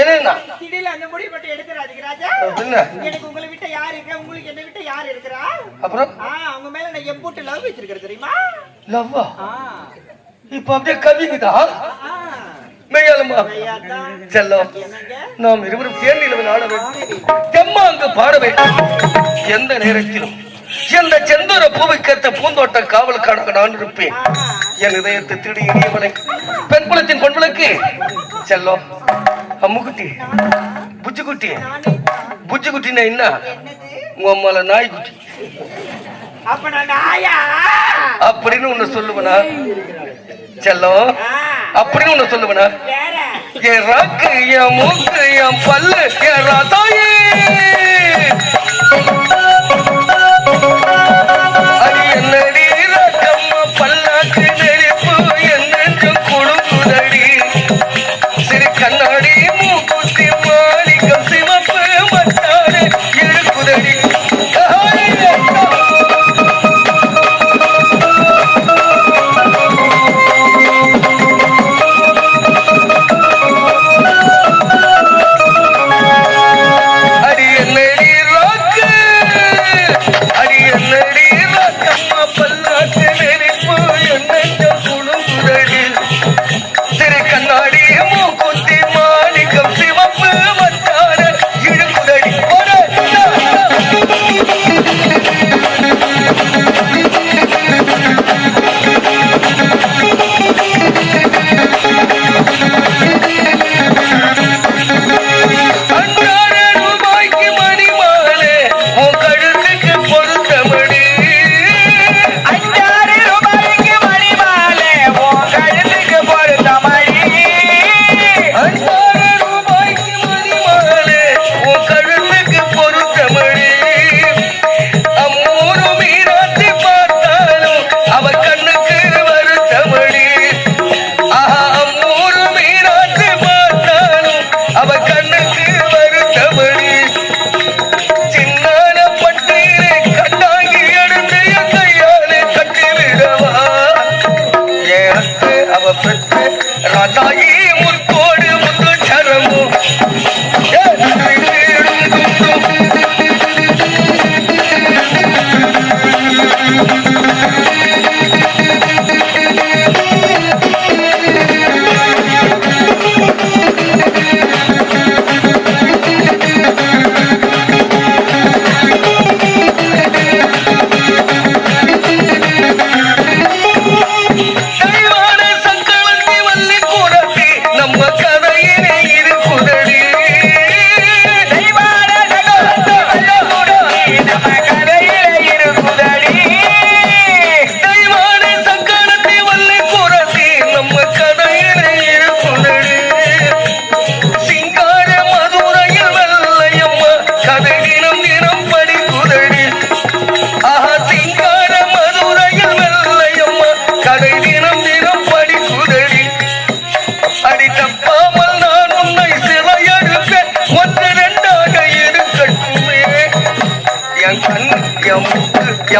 என்னண்ணா திடீர்னு அந்த முடிவு மட்டும் எடுத்துறாதீங்க ராஜா. என்ன? எனக்கு உங்களை விட்ட யார் இருக்கா? உங்களுக்கு என்ன விட்ட யார் இருக்கிறா? அப்புறம்? அவங்க மேல நான் எம்பூட்டு லவ் வச்சிருக்கிறது தெரியுமா? லவ்வா இப்ப அப்படியே கவிக்குதா? மெய்யாலுமா. செல்லம் நாம் இருவரும் தேன் நிலவில் ஆட வேண்டும் தெம்மாங்கு பாட வேண்டும் எந்த நேரத்திலும் எந்த செந்தூர பூவைக்கத்த பூந்தோட்ட காவலுக்கான நான் இருப்பேன். என் இதயத்தை திருடி இனியவனை பெண் குலத்தின் பொன்புளுக்கு செல்லம் அம்முக்குட்டி புச்சுக்குட்டி. புச்சுக்குட்டின்னா என்ன? உங்க அம்மால நாய்க்குட்டி அப்படின்னு உன்னை சொல்லுவனா? செல்லம் அப்படின்னு உன்னை சொல்லுவனா? என் ராக்கு என் மூக்கு என் பல்லு என் ரதாயே Amen.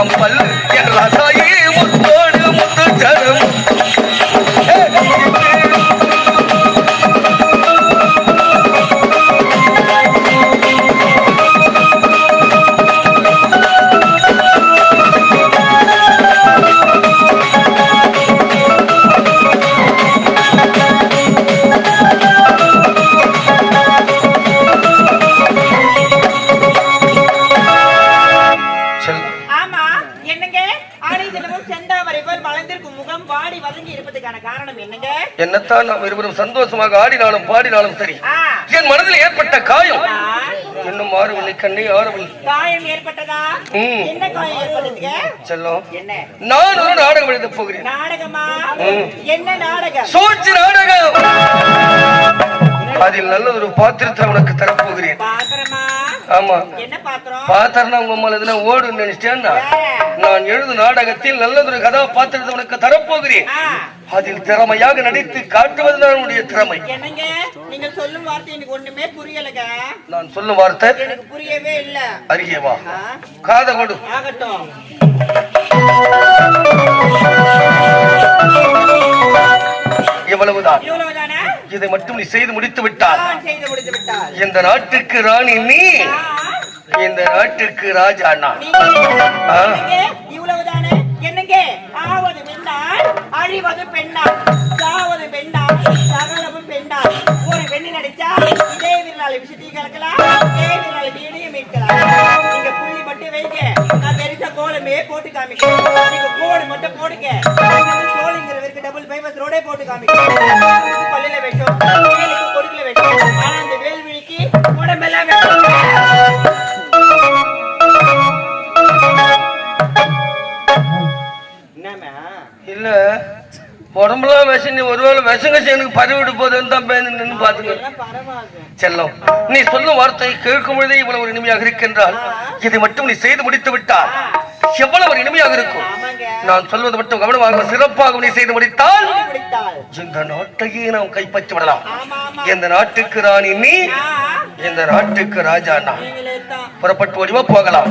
முக்கு என் ரசாயி முத்தோடு முத்து தரும் என்னத்தான் நாம் இருவரும் சந்தோஷமாக ஆடினாலும் பாடினாலும் சரி. என் மனதில் ஏற்பட்ட காயம். இன்னும் மாறவில்லை கண்ணே ஆறவில்லை காயம் ஏற்பட்டதா? ம். என்ன காயம் ஏற்பட்டதுங்க? செல்லம். நான் ஒரு நாடகம் எழுத போகிறேன். நாடகமா? ம். என்ன நாடகம்? சூழ்ச்சி நாடகம். அதில் நல்லதொரு பாத்திரத்தை உனக்கு தரப்போகிறேன். பாத்திரமா? ஆமா. பாத்திரம்னா உங்க அம்மால எதுனா ஓடுன்னு நினைச்சிட்டேன்னா நான் எழுது நாடகத்தில் நல்லதொரு கதாபாத்திரத்தை உனக்கு தரப்போகிறேன். அதில் திறமையாக நடித்து காட்டுவதுதான் உன்னுடைய திறமை. நீங்க சொல்லும் வார்த்தை எனக்கு ஒண்ணுமே புரியலங்க. நான் சொல்லும் வார்த்தை எனக்கு புரியவே இல்ல. அருகே வா. ஆ, காத கொடு. ஆகட்டும். இவ்வளவுதான். இவ்வளவுதானே. இதை மட்டும் நீ செய்து முடித்து விட்டால் இந்த நாட்டுக்கு ராணி நீ. இந்த நாட்டுக்கு ராஜா நான். என்னங்க? இவ்வளவுதானே என்னங்க ஆவது பெண்ணால் அழிவது பெண்ணால் சாவது பெண்ணால் சகலமும் பெண்ணால் ஒரு பெண்ணு நடிச்சா இதே விரலாளி விஷயத்தையும் கலக்கலாம் இதே விரலாளி வீணையும் மீட்கலாம். நீங்க புள்ளி மட்டும் வைங்க. நான் பெருசா கோலமே போட்டு காமிக்கிறேன். நீங்க கோடு மட்டும் போடுங்க. சோழிங்கிறவருக்கு டபுள் ஃபேமஸ் ரோடே போட்டு காமிக்கிறேன். பள்ளியில வெட்டும் வேலுக்கு கொடுக்கல வெட்டும். ஆனா அந்த வேல்விழிக்கு உடம்பெல்லாம் என்னம்மா? இல்ல. உடம்புலாம் விஷம் நீ ஒருவேளை விஷங்க எனக்கு பரவிடு போதுன்னு தான் பேருந்து நின்று பரவாயில்ல. செல்லம் நீ சொல்லும் வார்த்தை கேட்கும் பொழுதே இவ்வளவு ஒரு இனிமையாக இருக்கின்றால் இதை மட்டும் நீ செய்து முடித்து விட்டால் எவ்வளவு ஒரு இனிமையாக இருக்கும். நான் சொல்வது மட்டும் கவனமாக சிறப்பாக நீ செய்து முடித்தால் இந்த நாட்டையே நாம் கைப்பற்றி விடலாம். இந்த நாட்டுக்கு ராணி நீ இந்த நாட்டுக்கு ராஜா நான். புறப்பட்டு ஓடிவா போகலாம்.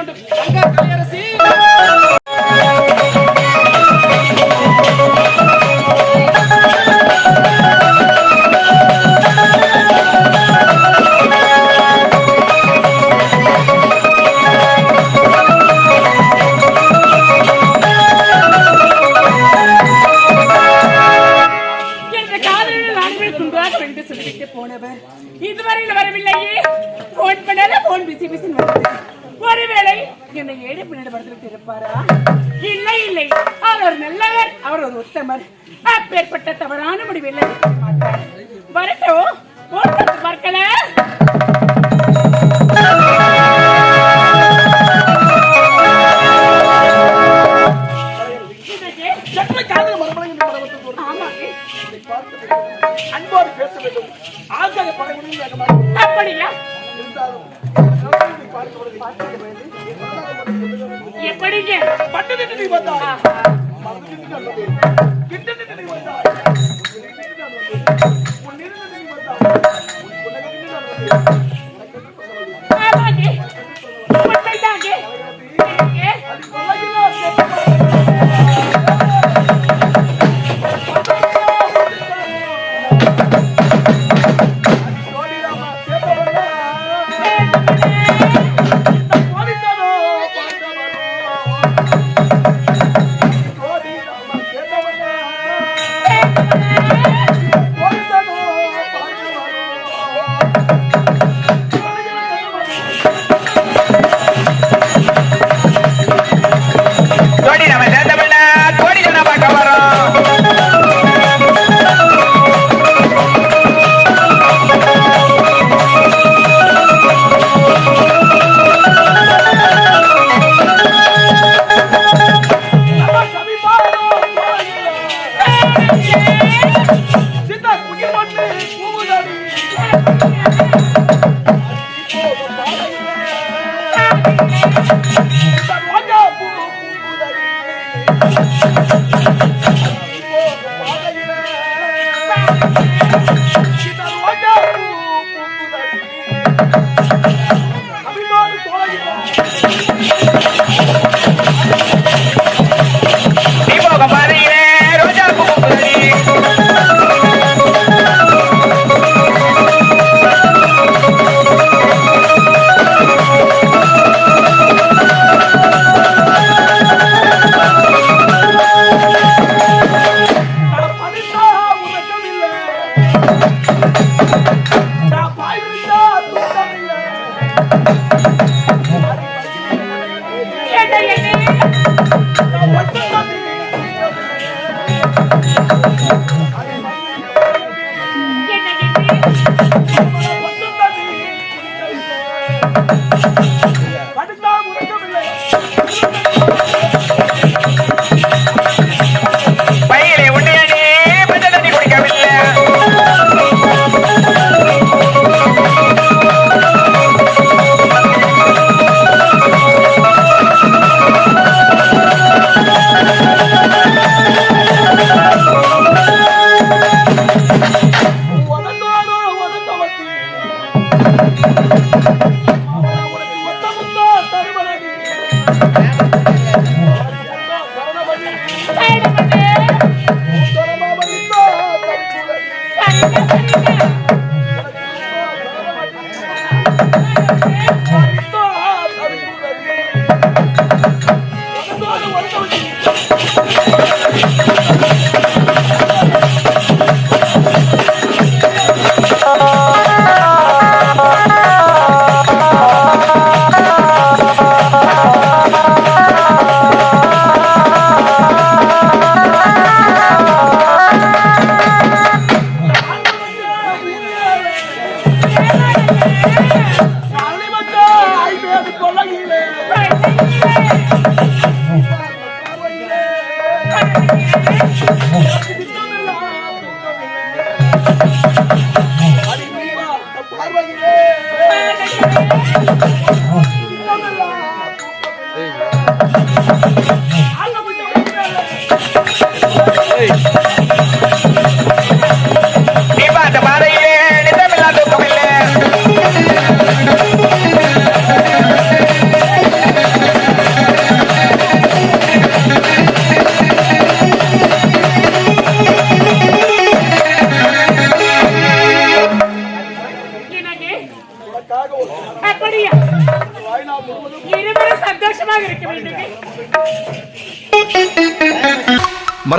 வேண்டும் அப்பேற்பட்ட தவறான முடிவில் வரட்டும் ஓட்டத்து பார்க்கல. அன்போடு பேச வேண்டும் ஆசார பட முடியும் அப்படியா எப்படிங்க பட்டணத்தை நீ